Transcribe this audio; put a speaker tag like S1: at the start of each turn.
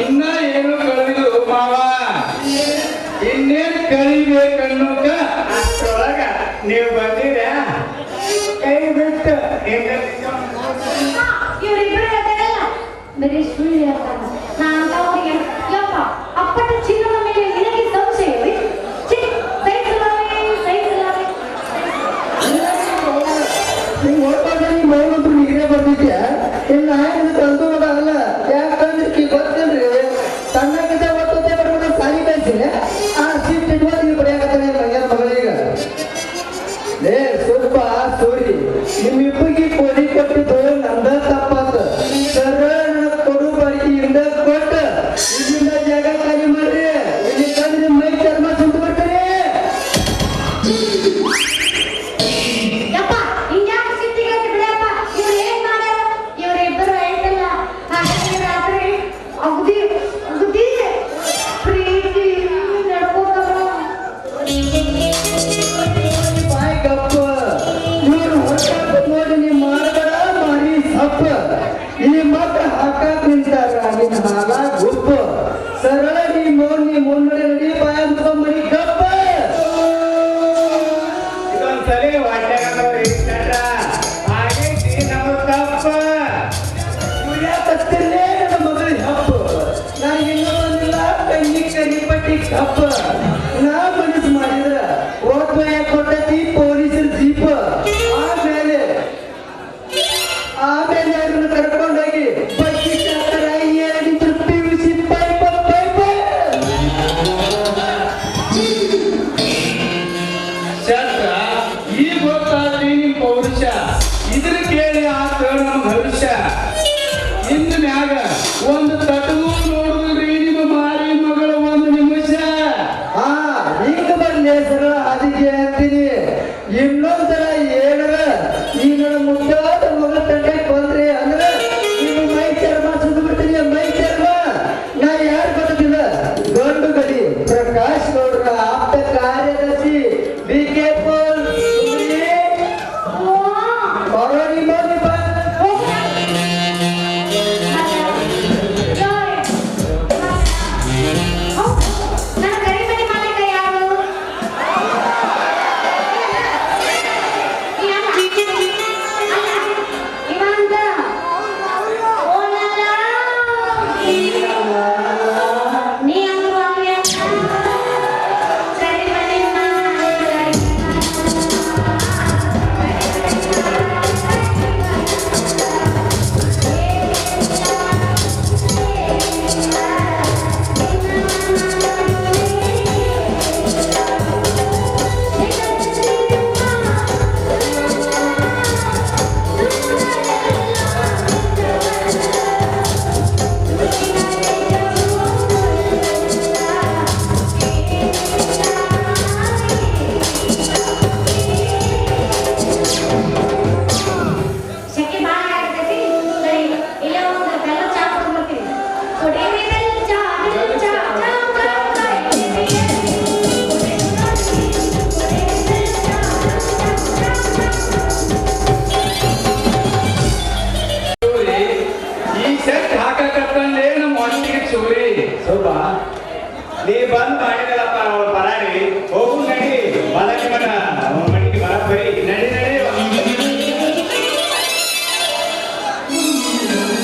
S1: ಇನ್ನ ಏನು ಕಳೆದು ಮಾವ ಇನ್ನೇನ್ ಕಲಿಬೇಕನ್ನೋಕ ಅಷ್ಟೊಳಗ ನೀವು ಬಂದಿರ? ಕೈ ಬಿಟ್ಟು
S2: ಇವರಿಬ್ರು ಬರೀ ಸುಳ್ಳು ಹೇಳ್ತಾರ
S3: ನೀ ಮೈಮಂತ್ರು ನೀರೇ ಬಂದಿದ್ಯಾ? ಇಲ್ಲ ನಾನು ಅಲ್ಲ. ಯಾಕಂದ್ರೆ
S2: ಗೊತ್ತೇನ್ರಿ ಸಣ್ಣ ಕತೆ ಒತ್ತತೆ
S3: ಬರೋಣ ಸಾಯಿ ಕಪ್ಪ ಮೂರು ಹೊಟ್ಟಪ್ಪ ನೀ ಮಾಡಬಡ ಮಾಡಿ ಸಪ್ಪ. ಈ ಮತ ಹಾಕಾಕ್ ನಿಂತಾರ ನಿನ್ನ ಹಾಲ ಗುಪ್ಪ ಸರಳ ನೀ ಮೋರ್ ನೀ ಮುನ್ನಡೆ ನಡಿ ಬಾಯಂತ ಮರಿ ಕಪ್ಪ
S1: ಇದೊಂದ್ಸಲಿ ವಾಟ್ಯಾಗಂದವ್ರಿ ಚಂದ್ರ ಹಾಗೆ ನಮ್ಮ ಕಪ್ಪ
S3: ಕುಡಿಯಾಕತ್ತಿರ್ಲೇ ನನ್ನ ಮಗಳಿಗೆ ಹಪ್ಪ. ನಾನು ಇನ್ನೂ ಬಂದಿಲ್ಲ ಕಣ್ಣಿ ಕರಿ ಕಪ್ಪ. ನಾ দিকে ನೀ
S1: ಬಂದ್ ಮಾಡಿದಲ್ಲಪ್ಪ ಅವಳ